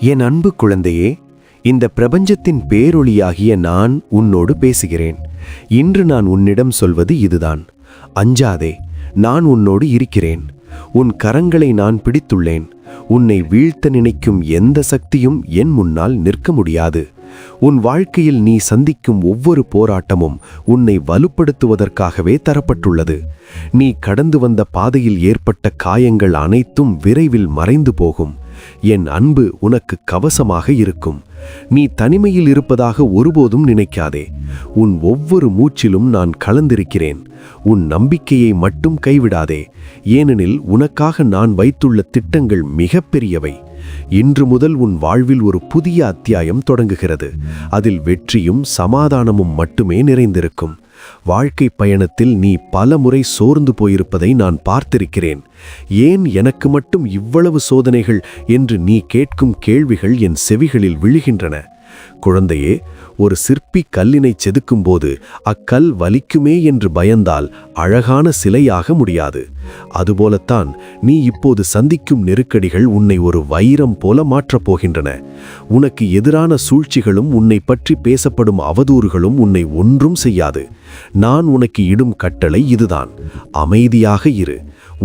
என் அன்பு குழந்தையே இந்த பிரபஞ்சத்தின் பேரொளியாகிய நான் உன்னோடு பேசுகிறேன். இன்று நான் உன்னிடம் சொல்வது இதுதான். அஞ்சாதே நான் உன்னோடு இருக்கிறேன். உன் கரங்களை நான் பிடித்துள்ளேன். உன்னை வீழ்த்த நினைக்கும் எந்த சக்தியும் என் முன்னால் நிற்க முடியாது. உன் வாழ்க்கையில் நீ சந்திக்கும் ஒவ்வொரு போராட்டமும் உன்னை வலுப்படுத்துவதற்காகவே தரப்பட்டுள்ளது. நீ கடந்து வந்த பாதையில் ஏற்பட்ட காயங்கள் அனைத்தும் விரைவில் மறைந்து போகும். என் அன்பு உனக்கு கவசமாக இருக்கும். நீ தனிமையில் இருப்பதாக ஒருபோதும் நினைக்காதே. உன் ஒவ்வொரு மூச்சிலும் நான் கலந்திருக்கிறேன். உன் நம்பிக்கையை மட்டும் கைவிடாதே. ஏனெனில் உனக்காக நான் வைத்துள்ள திட்டங்கள் மிகப்பெரியவை. இன்று முதல் உன் வாழ்வில் ஒரு புதிய அத்தியாயம் தொடங்குகிறது. அதில் வெற்றியும் சமாதானமும் மட்டுமே நிறைந்திருக்கும். வாழ்க்கை பயணத்தில் நீ பல முறை சோர்ந்து போயிருப்பதை நான் பார்த்திருக்கிறேன். ஏன் எனக்கு மட்டும் இவ்வளவு சோதனைகள் என்று நீ கேட்கும் கேள்விகள் என் செவிகளில் விழுகின்றன. குழந்தையே ஒரு சிற்பி கல்லினை செதுக்கும்போது அக்கல் வலிக்குமே என்று பயந்தால் அழகான சிலையாக முடியாது. அதுபோலத்தான் நீ இப்போது சந்திக்கும் நெருக்கடிகள் உன்னை ஒரு வைரம் போல மாற்றப் போகின்றன. உனக்கு எதிரான சூழ்ச்சிகளும் உன்னை பற்றி பேசப்படும் அவதூறுகளும் உன்னை ஒன்றும் செய்யாது. நான் உனக்கு இடும் கட்டளை இதுதான். அமைதியாக இரு.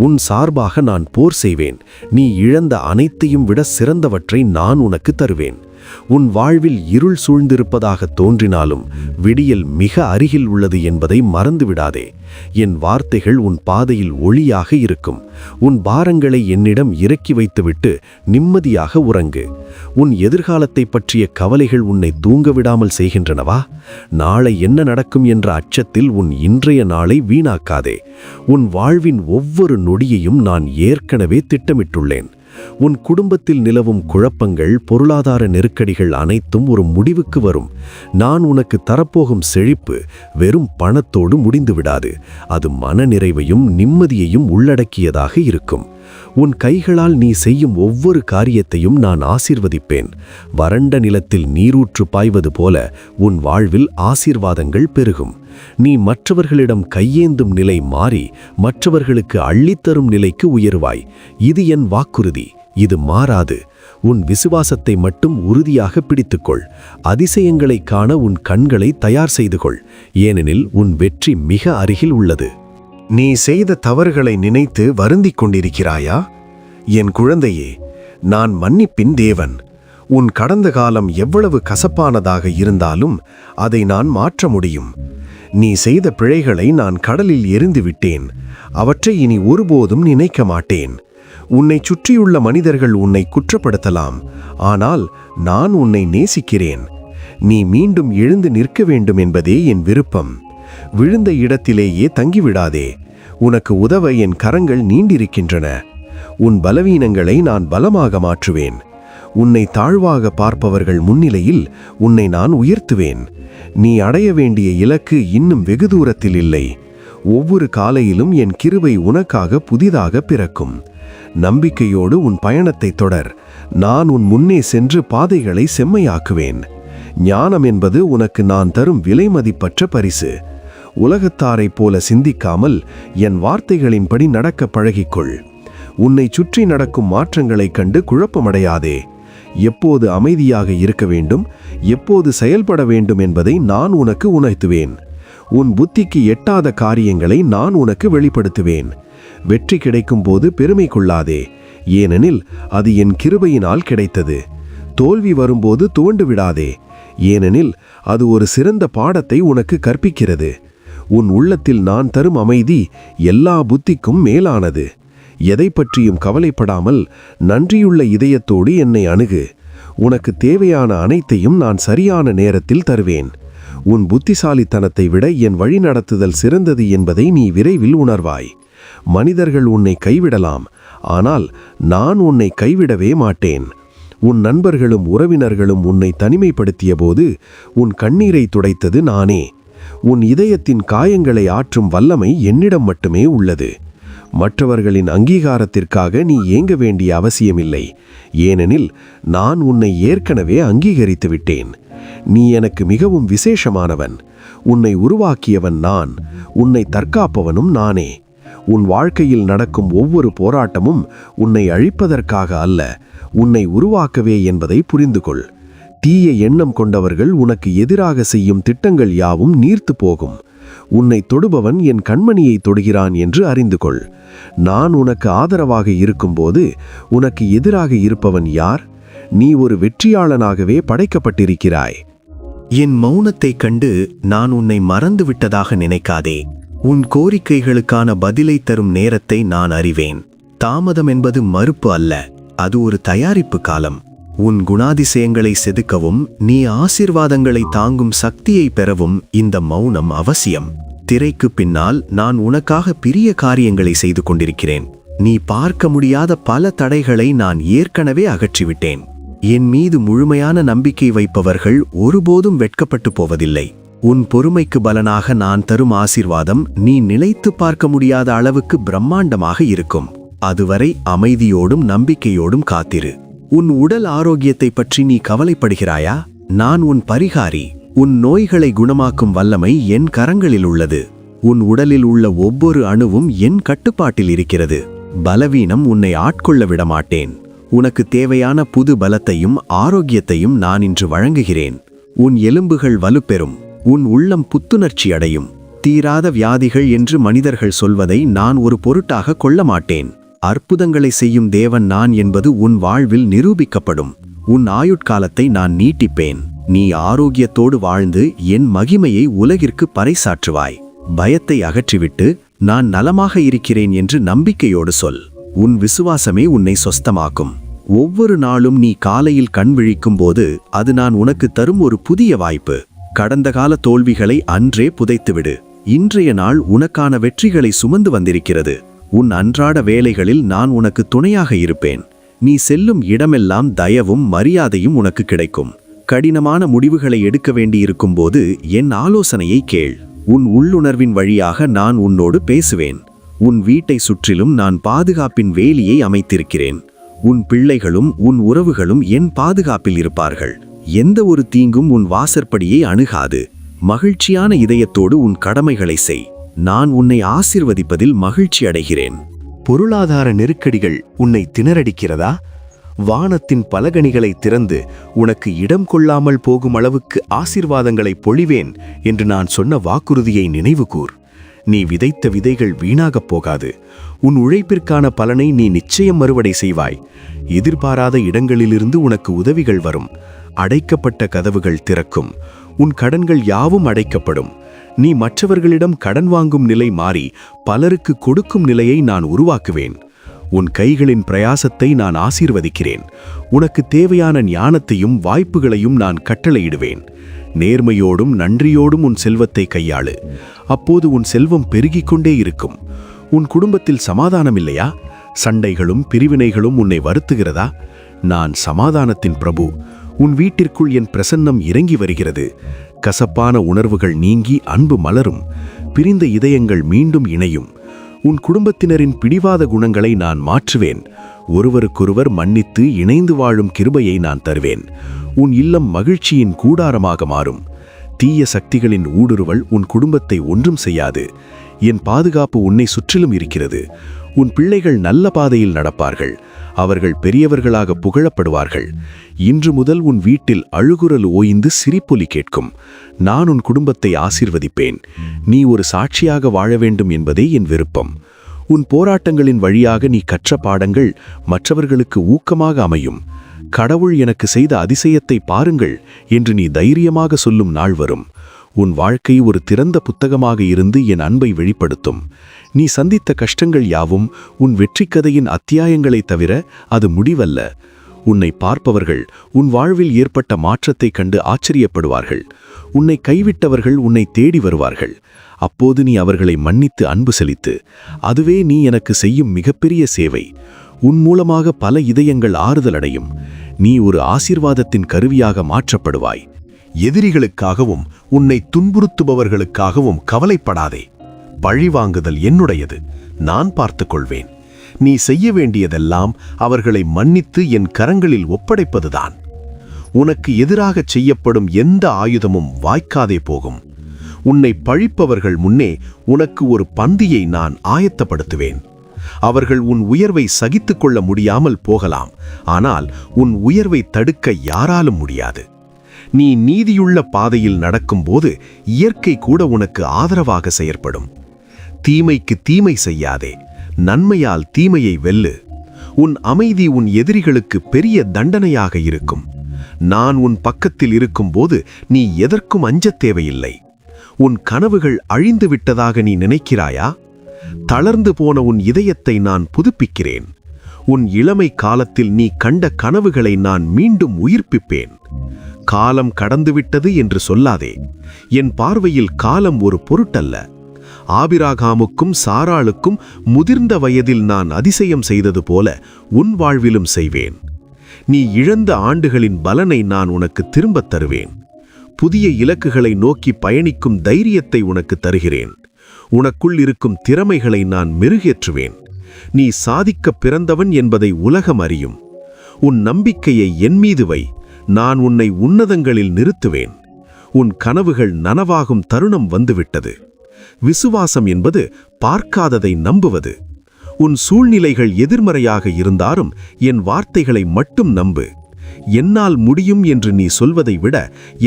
உன் சார்பாக நான் போர் செய்வேன். நீ இழந்த அனைத்தையும் விட சிறந்தவற்றை நான் உனக்கு தருவேன். உன் வாழ்வில் இருள் சூழ்ந்திருப்பதாக தோன்றினாலும் விடியல் மிக அருகில் உள்ளது என்பதை மறந்துவிடாதே. என் வார்த்தைகள் உன் பாதையில் ஒளியாக இருக்கும். உன் பாரங்களை என்னிடம் இறக்கி வைத்துவிட்டு நிம்மதியாக உறங்கு. உன் எதிர்காலத்தை பற்றிய கவலைகள் உன்னை தூங்க விடாமல் செய்கின்றனவா? நாளை என்ன நடக்கும் என்ற அச்சத்தில் உன் இன்றைய நாளை வீணாக்காதே. உன் வாழ்வின் ஒவ்வொரு நொடியையும் நான் ஏற்கனவே திட்டமிட்டுள்ளேன். உன் குடும்பத்தில் நிலவும் குழப்பங்கள் பொருளாதார நெருக்கடிகள் அனைத்தும் ஒரு முடிவுக்கு வரும். நான் உனக்கு தரப்போகும் செழிப்பு வெறும் பணத்தோடு முடிந்து விடாது அது மனநிறைவையும் நிம்மதியையும் உள்ளடக்கியதாக இருக்கும். உன் கைகளால் நீ செய்யும் ஒவ்வொரு காரியத்தையும் நான் ஆசிர்வதிப்பேன். வறண்ட நிலத்தில் நீரூற்று பாய்வது போல உன் வாழ்வில் ஆசீர்வாதங்கள் பெருகும். நீ மற்றவர்களிடம் கையேந்தும் நிலை மாறி மற்றவர்களுக்கு அள்ளித்தரும் நிலைக்கு உயர்வாய். இது என் வாக்குறுதி. இது மாறாது. உன் விசுவாசத்தை மட்டும் உறுதியாக பிடித்துக்கொள். அதிசயங்களைக் காண உன் கண்களை தயார் செய்து கொள் ஏனெனில் உன் வெற்றி மிக அருகில் உள்ளது. நீ செய்த தவறுகளை நினைத்து வருந்திக் கொண்டிருக்கிறாயா? என் குழந்தையே நான் மன்னிப்பின் தேவன். உன் கடந்த காலம் எவ்வளவு கசப்பானதாக இருந்தாலும் அதை நான் மாற்ற முடியும். நீ செய்த பிழைகளை நான் கடலில் எரிந்து விட்டேன் அவற்றை இனி ஒருபோதும் நினைக்க மாட்டேன். உன்னை சுற்றியுள்ள மனிதர்கள் உன்னை குற்றப்படுத்தலாம். ஆனால் நான் உன்னை நேசிக்கிறேன். நீ மீண்டும் எழுந்து நிற்க வேண்டும் என்பதே என் விருப்பம். விழுந்த இடத்திலேயே தங்கிவிடாதே. உனக்கு உதவ என் கரங்கள் நீண்டிருக்கின்றன. உன் பலவீனங்களை நான் பலமாக மாற்றுவேன். உன்னை தாழ்வாக பார்ப்பவர்கள் முன்னிலையில் உன்னை நான் உயர்த்துவேன். நீ அடைய வேண்டிய இலக்கு இன்னும் வெகு தூரத்தில் இல்லை. ஒவ்வொரு காலையிலும் என் கிருவை உனக்காக புதிதாக பிறக்கும். நம்பிக்கையோடு உன் பயணத்தை தொடர். நான் உன் முன்னே சென்று பாதைகளை செம்மையாக்குவேன். ஞானம் என்பது உனக்கு நான் தரும் விலைமதிப்பற்ற பரிசு. உலகத்தாரைப் போல சிந்திக்காமல் என் வார்த்தைகளின்படி நடக்க பழகிக்கொள். உன்னை சுற்றி நடக்கும் மாற்றங்களைக் கண்டு குழப்பமடையாதே. எப்போது அமைதியாக இருக்க வேண்டும் எப்போது செயல்பட வேண்டும் என்பதை நான் உனக்கு உணர்த்துவேன். உன் புத்திக்கு எட்டாத காரியங்களை நான் உனக்கு வெளிப்படுத்துவேன். வெற்றி கிடைக்கும் போது பெருமை கொள்ளாதே ஏனெனில் அது என் கிருபையினால் கிடைத்தது. தோல்வி வரும்போது துவண்டு விடாதே ஏனெனில் அது ஒரு சிறந்த பாடத்தை உனக்கு கற்பிக்கிறது. உன் உள்ளத்தில் நான் தரும் அமைதி எல்லா புத்திக்கும் மேலானது. எதை பற்றியும் கவலைப்படாமல் நன்றியுள்ள இதயத்தோடு என்னை அணுகு. உனக்கு தேவையான அனைத்தையும் நான் சரியான நேரத்தில் தருவேன். உன் புத்திசாலித்தனத்தை விட என் வழிநடத்துதல் சிறந்தது என்பதை நீ விரைவில் உணர்வாய். மனிதர்கள் உன்னை கைவிடலாம். ஆனால் நான் உன்னை கைவிடவே மாட்டேன். உன் நண்பர்களும் உறவினர்களும் உன்னை தனிமைப்படுத்திய போது உன் கண்ணீரை துடைத்தது நானே. உன் இதயத்தின் காயங்களை ஆற்றும் வல்லமை என்னிடம் மட்டுமே உள்ளது. மற்றவர்களின் அங்கீகாரத்திற்காக நீ ஏங்க வேண்டிய அவசியமில்லை. ஏனெனில் நான் உன்னை ஏற்கனவே அங்கீகரித்து விட்டேன். நீ எனக்கு மிகவும் விசேஷமானவன். உன்னை உருவாக்கியவன் நான். உன்னை தற்காப்பவனும் நானே. உன் வாழ்க்கையில் நடக்கும் ஒவ்வொரு போராட்டமும் உன்னை அழிப்பதற்காக அல்ல உன்னை உருவாக்கவே என்பதை புரிந்து கொள் தீய எண்ணம் கொண்டவர்கள் உனக்கு எதிராக செய்யும் திட்டங்கள் யாவும் நீர்த்து போகும். உன்னை தொடுபவன் என் கண்மணியை தொடுகிறான் என்று அறிந்து கொள் நான் உனக்கு ஆதரவாக இருக்கும்போது உனக்கு எதிராக இருப்பவன் யார்? நீ ஒரு வெற்றியாளனாகவே படைக்கப்பட்டிருக்கிறாய். என் மௌனத்தைக் கண்டு நான் உன்னை மறந்து விட்டதாக நினைக்காதே. உன் கோரிக்கைகளுக்கான பதிலை தரும் நேரத்தை நான் அறிவேன். தாமதம் என்பது மறுப்பு அல்ல அது ஒரு தயாரிப்பு காலம். உன் குணாதிசயங்களை செதுக்கவும் நீ ஆசீர்வாதங்களை தாங்கும் சக்தியை பெறவும் இந்த மௌனம் அவசியம். திரைக்கு பின்னால் நான் உனக்காக பிரிய காரியங்களை செய்து கொண்டிருக்கிறேன். நீ பார்க்க முடியாத பல தடைகளை நான் ஏற்கனவே அகற்றிவிட்டேன். என் மீது முழுமையான நம்பிக்கை வைப்பவர்கள் ஒருபோதும் வெட்கப்பட்டு போவதில்லை. உன் பொறுமைக்கு பலனாக நான் தரும் ஆசிர்வாதம் நீ நிலைத்து பார்க்க முடியாத அளவுக்கு பிரம்மாண்டமாக இருக்கும். அதுவரை அமைதியோடும் நம்பிக்கையோடும் காத்திரு. உன் உடல் ஆரோக்கியத்தை பற்றி நீ கவலைப்படுகிறாயா? நான் உன் பரிகாரி. உன் நோய்களை குணமாக்கும் வல்லமை என் கரங்களில் உள்ளது. உன் உடலில் உள்ள ஒவ்வொரு அணுவும் என் கட்டுப்பாட்டில் இருக்கிறது. பலவீனம் உன்னை ஆட்கொள்ள விடமாட்டேன். உனக்கு தேவையான புது பலத்தையும் ஆரோக்கியத்தையும் நான் இன்று வழங்குகிறேன். உன் எலும்புகள் வலுப்பெறும். உன் உள்ளம் புத்துணர்ச்சி அடையும். தீராத வியாதிகள் என்று மனிதர்கள் சொல்வதை நான் ஒரு பொருட்டாக கொள்ள மாட்டேன் அற்புதங்களை செய்யும் தேவன் நான் என்பது உன் வாழ்வில் நிரூபிக்கப்படும். உன் ஆயுட்காலத்தை நான் நீட்டிப்பேன். நீ ஆரோக்கியத்தோடு வாழ்ந்து என் மகிமையை உலகிற்கு பறைசாற்றுவாய். பயத்தை அகற்றிவிட்டு நான் நலமாக இருக்கிறேன் என்று நம்பிக்கையோடு சொல். உன் விசுவாசமே உன்னை சொஸ்தமாக்கும். ஒவ்வொரு நாளும் நீ காலையில் கண் விழிக்கும் போது அது நான் உனக்கு தரும் ஒரு புதிய வாய்ப்பு. கடந்த கால தோல்விகளை அன்றே புதைத்துவிடு. இன்றைய நாள் உனக்கான வெற்றிகளை சுமந்து வந்திருக்கிறது. உன் அன்றாட வேலைகளில் நான் உனக்கு துணையாக இருப்பேன். நீ செல்லும் இடமெல்லாம் தயவும் மரியாதையும் உனக்கு கிடைக்கும். கடினமான முடிவுகளை எடுக்க வேண்டியிருக்கும் போது என் ஆலோசனையை கேள். உன் உள்ளுணர்வின் வழியாக நான் உன்னோடு பேசுவேன். உன் வீட்டை சுற்றிலும் நான் பாதுகாப்பின் வேலியை அமைத்திருக்கிறேன். உன் பிள்ளைகளும் உன் உறவுகளும் என் பாதுகாப்பில் இருப்பார்கள். எந்த ஒரு தீங்கும் உன் வாசற்படியை அணுகாது. மகிழ்ச்சியான இதயத்தோடு உன் கடமைகளை செய். நான் உன்னை ஆசிர்வதிப்பதில் மகிழ்ச்சி அடைகிறேன் பொருளாதார நெருக்கடிகள் உன்னை திணறடிக்கிறதா? வானத்தின் பலகணிகளை திறந்து உனக்கு இடம் கொள்ளாமல் போகும் அளவுக்கு ஆசிர்வாதங்களை பொழிவேன் என்று நான் சொன்ன வாக்குறுதியை நினைவுகூர். நீ விதைத்த விதைகள் வீணாகப் போகாது. உன் உழைப்பிற்கான பலனை நீ நிச்சயம் மறுவடை செய்வாய். எதிர்பாராத இடங்களிலிருந்து உனக்கு உதவிகள் வரும். அடைக்கப்பட்ட கதவுகள் திறக்கும். உன் கடன்கள் யாவும் அடைக்கப்படும். நீ மற்றவர்களிடம் கடன் வாங்கும் நிலை மாறி பலருக்கு கொடுக்கும் நிலையை நான் உருவாக்குவேன். உன் கைகளின் பிரயாசத்தை நான் ஆசீர்வதிக்கிறேன். உனக்கு தேவையான ஞானத்தையும் வாய்ப்புகளையும் நான் கட்டளையிடுவேன். நேர்மையோடும் நன்றியோடும் உன் செல்வத்தை கையாளு. அப்போது உன் செல்வம் பெருகிக் கொண்டே இருக்கும். உன் குடும்பத்தில் சமாதானம் இல்லையா சண்டைகளும் பிரிவினைகளும் உன்னை வருத்துகிறதா? நான் சமாதானத்தின் பிரபு. உன் வீட்டிற்குள் என் பிரசன்னம் இறங்கி வருகிறது. கசப்பான உணர்வுகள் நீங்கி அன்பு மலரும். பிரிந்த இதயங்கள் மீண்டும் இணையும். உன் குடும்பத்தினரின் பிடிவாத குணங்களை நான் மாற்றுவேன். ஒருவருக்கொருவர் மன்னித்து இணைந்து வாழும் கிருபையை நான் தருவேன். உன் இல்லம் மகிழ்ச்சியின் கூடாரமாக மாறும். தீய சக்திகளின் ஊடுருவல் உன் குடும்பத்தை ஒன்றும் செய்யாது. என் பாதுகாப்பு உன்னை சுற்றிலும் இருக்கிறது. உன் பிள்ளைகள் நல்ல பாதையில் நடப்பார்கள். அவர்கள் பெரியவர்களாக புகழப்படுவார்கள். இன்று முதல் உன் வீட்டில் அழுகுரல் ஓய்ந்து சிரிப்பொலி கேட்கும். நான் உன் குடும்பத்தை ஆசிர்வதிப்பேன். நீ ஒரு சாட்சியாக வாழ வேண்டும் என்பதே என் விருப்பம். உன் போராட்டங்களின் வழியாக நீ கற்ற பாடங்கள் மற்றவர்களுக்கு ஊக்கமாக அமையும். கடவுள் எனக்கு செய்த அதிசயத்தை பாருங்கள் என்று நீ தைரியமாக சொல்லும் நாள் வரும். உன் வாழ்க்கை ஒரு திறந்த புத்தகமாக இருந்து என் அன்பை வெளிப்படுத்தும். நீ சந்தித்த கஷ்டங்கள் யாவும் உன் வெற்றிக்கதையின் அத்தியாயங்களைத் தவிர அது முடிவல்ல. உன்னை பார்ப்பவர்கள் உன் வாழ்வில் ஏற்பட்ட மாற்றத்தைக் கண்டு ஆச்சரியப்படுவார்கள். உன்னை கைவிட்டவர்கள் உன்னை தேடி வருவார்கள். அப்போது நீ அவர்களை மன்னித்து அன்பு செலுத்து. அதுவே நீ எனக்கு செய்யும் மிகப்பெரிய சேவை. உன் மூலமாக பல இதயங்கள் ஆறுதலடையும் நீ ஒரு ஆசிர்வாதத்தின் கருவியாக மாற்றப்படுவாய். எதிரிகளுக்காகவும் உன்னை துன்புறுத்துபவர்களுக்காகவும் கவலைப்படாதே. பழிவாங்குதல் என்னுடையது. நான் பார்த்துக் கொள்வேன். நீ செய்ய வேண்டியதெல்லாம் அவர்களை மன்னித்து என் கரங்களில் ஒப்படைப்பதுதான். உனக்கு எதிராகச் செய்யப்படும் எந்த ஆயுதமும் வாய்க்காதே போகும். உன்னை பழிப்பவர்கள் முன்னே உனக்கு ஒரு பந்தியை நான் ஆயத்தப்படுத்துவேன். அவர்கள் உன் உயர்வை சகித்துக் கொள்ள முடியாமல் போகலாம் ஆனால் உன் உயர்வை தடுக்க யாராலும் முடியாது. நீ நீதியுள்ள பாதையில் நடக்கும்போது இயற்கை கூட உனக்கு ஆதரவாக செயற்படும். தீமைக்கு தீமை செய்யாதே நன்மையால் தீமையை வெல்லு. உன் அமைதி உன் எதிரிகளுக்கு பெரிய தண்டனையாக இருக்கும். நான் உன் பக்கத்தில் இருக்கும்போது நீ எதற்கும் அஞ்சத் தேவையில்லை. உன் கனவுகள் அழிந்து விட்டதாக நீ நினைக்கிறாயா? தளர்ந்து போன உன் இதயத்தை நான் புதுப்பிக்கிறேன். உன் இளமை காலத்தில் நீ கண்ட கனவுகளை நான் மீண்டும் உயிர்ப்பிப்பேன். காலம் கடந்துவிட்டது என்று சொல்லாதே. என் பார்வையில் காலம் ஒரு பொருட்டல்ல. ஆபிராகாமுக்கும் சாராளுக்கும் முதிர்ந்த வயதில் நான் அதிசயம் செய்தது போல உன் வாழ்விலும் செய்வேன். நீ இழந்த ஆண்டுகளின் பலனை நான் உனக்கு திரும்பத் தருவேன். புதிய இலக்குகளை நோக்கி பயணிக்கும் தைரியத்தை உனக்கு தருகிறேன். உனக்குள் இருக்கும் திறமைகளை நான் மெருகேற்றுவேன். நீ சாதிக்கப் பிறந்தவன் என்பதை உலகம் அறியும். உன் நம்பிக்கையை என் மீது வை. நான் உன்னை உன்னதங்களில் நிறுத்துவேன். உன் கனவுகள் நனவாகும் தருணம் வந்துவிட்டது. விசுவாசம் என்பது பார்க்காததை நம்புவது. உன் சூழ்நிலைகள் எதிர்மறையாக இருந்தாலும் என் வார்த்தைகளை மட்டும் நம்பு. என்னால் முடியும் என்று நீ சொல்வதை விட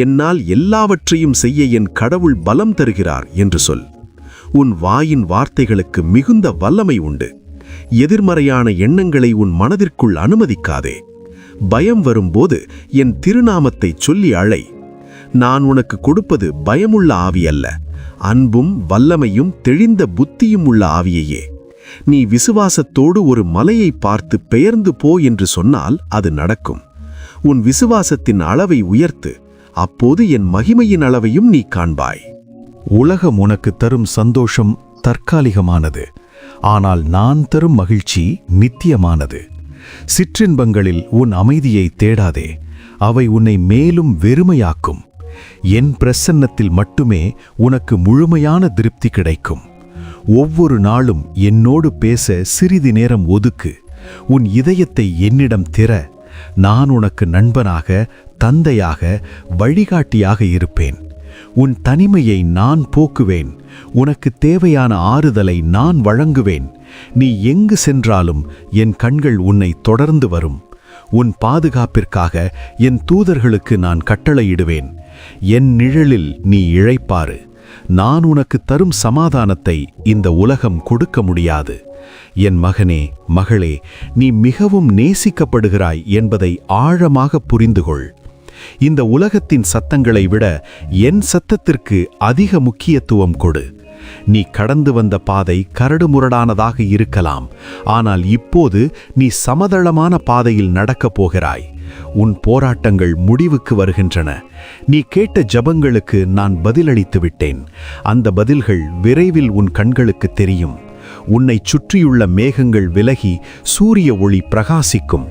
என்னால் எல்லாவற்றையும் செய்ய என் கடவுள் பலம் தருகிறார் என்று சொல். உன் வாயின் வார்த்தைகளுக்கு மிகுந்த வல்லமை உண்டு. எதிர்மறையான எண்ணங்களை உன் மனதிற்குள் அனுமதிக்காதே. பயம் வரும்போது என் திருநாமத்தை சொல்லி அழை. நான் உனக்கு கொடுப்பது பயமுள்ள ஆவி அல்ல. அன்பும் வல்லமையும் தெளிந்த புத்தியும் உள்ள ஆவியையே. நீ விசுவாசத்தோடு ஒரு மலையை பார்த்து பெயர்ந்து போ என்று சொன்னால் அது நடக்கும். உன் விசுவாசத்தின் அளவை உயர்த்து அப்போது என் மகிமையின் அளவையும் நீ காண்பாய். உலகம் உனக்கு தரும் சந்தோஷம் தற்காலிகமானது. ஆனால் நான் தரும் மகிழ்ச்சி நித்தியமானது. சிற்றின்பங்களில் உன் அமைதியை தேடாதே. அவை உன்னை மேலும் வெறுமையாக்கும். என் பிரசன்னத்தில் மட்டுமே உனக்கு முழுமையான திருப்தி கிடைக்கும். ஒவ்வொரு நாளும் என்னோடு பேச சிறிது நேரம் ஒதுக்கு. உன் இதயத்தை என்னிடம் திற. நான் உனக்கு நண்பனாக தந்தையாக வழிகாட்டியாக இருப்பேன். உன் தனிமையை நான் போக்குவேன். உனக்கு தேவையான ஆறுதலை நான் வழங்குவேன். நீ எங்கு சென்றாலும் என் கண்கள் உன்னை தொடர்ந்து வரும். உன் பாதுகாப்பிற்காக என் தூதர்களுக்கு நான் கட்டளையிடுவேன். என் நிழலில் நீ இழைப்பாரு. நான் உனக்கு தரும் சமாதானத்தை இந்த உலகம் கொடுக்க முடியாது. என் மகனே மகளே நீ மிகவும் நேசிக்கப்படுகிறாய் என்பதை ஆழமாக புரிந்துகொள். இந்த உலகத்தின் சத்தங்களை விட என் சத்தத்திற்கு அதிக முக்கியத்துவம் கொடு. நீ கடந்து வந்த பாதை கரடுமுரடானதாக இருக்கலாம் ஆனால் இப்போது நீ சமதளமான பாதையில் நடக்கப் போகிறாய். உன் போராட்டங்கள் முடிவுக்கு வருகின்றன. நீ கேட்ட ஜபங்களுக்கு நான் பதிலளித்து விட்டேன் அந்த பதில்கள் விரைவில் உன் கண்களுக்கு தெரியும். உன்னை சுற்றியுள்ள மேகங்கள் விலகி சூரிய ஒளி பிரகாசிக்கும்.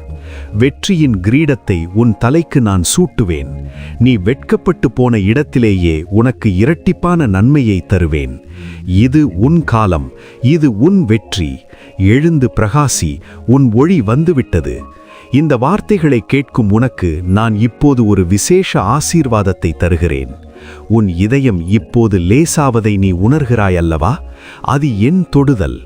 வெற்றியின் கிரீடத்தை உன் தலைக்கு நான் சூட்டுவேன். நீ வெட்கப்பட்டு போன இடத்திலேயே உனக்கு இரட்டிப்பான நன்மையை தருவேன். இது உன் காலம் இது உன் வெற்றி. எழுந்து பிரகாசி உன் ஒளி வந்துவிட்டது. இந்த வார்த்தைகளை கேட்கும் உனக்கு நான் இப்போது ஒரு விசேஷ ஆசீர்வாதத்தை தருகிறேன். உன் இதயம் இப்போது லேசாவதை நீ உணர்கிறாய் அல்லவா அது என் தொடுதல்.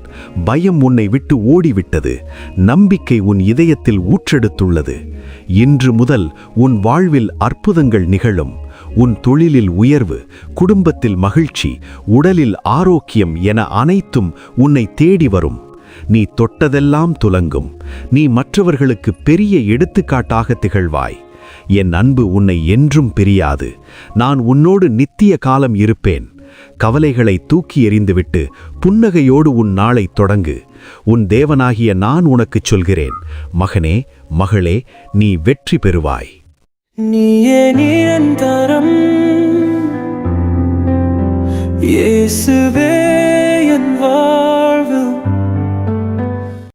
பயம் உன்னை விட்டு ஓடிவிட்டது. நம்பிக்கை உன் இதயத்தில் ஊற்றெடுத்துள்ளது. இன்று முதல் உன் வாழ்வில் அற்புதங்கள் நிகழும். உன் தொழிலில் உயர்வு குடும்பத்தில் மகிழ்ச்சி உடலில் ஆரோக்கியம் என அனைத்தும் உன்னை தேடி வரும். நீ தொட்டதெல்லாம் துலங்கும். நீ மற்றவர்களுக்கு பெரிய எடுத்துக்காட்டாக திகழ்வாய். என் அன்பு உன்னை என்றும் பிரியாது. நான் உன்னோடு நித்திய காலம் இருப்பேன். கவலைகளை தூக்கி எறிந்துவிட்டு புன்னகையோடு உன் நாளை தொடங்கு. உன் தேவனாகிய நான் உனக்குச் சொல்கிறேன். மகனே மகளே நீ வெற்றி பெறுவாய். நீயே நிரந்தரம். இயேசுவே என் வா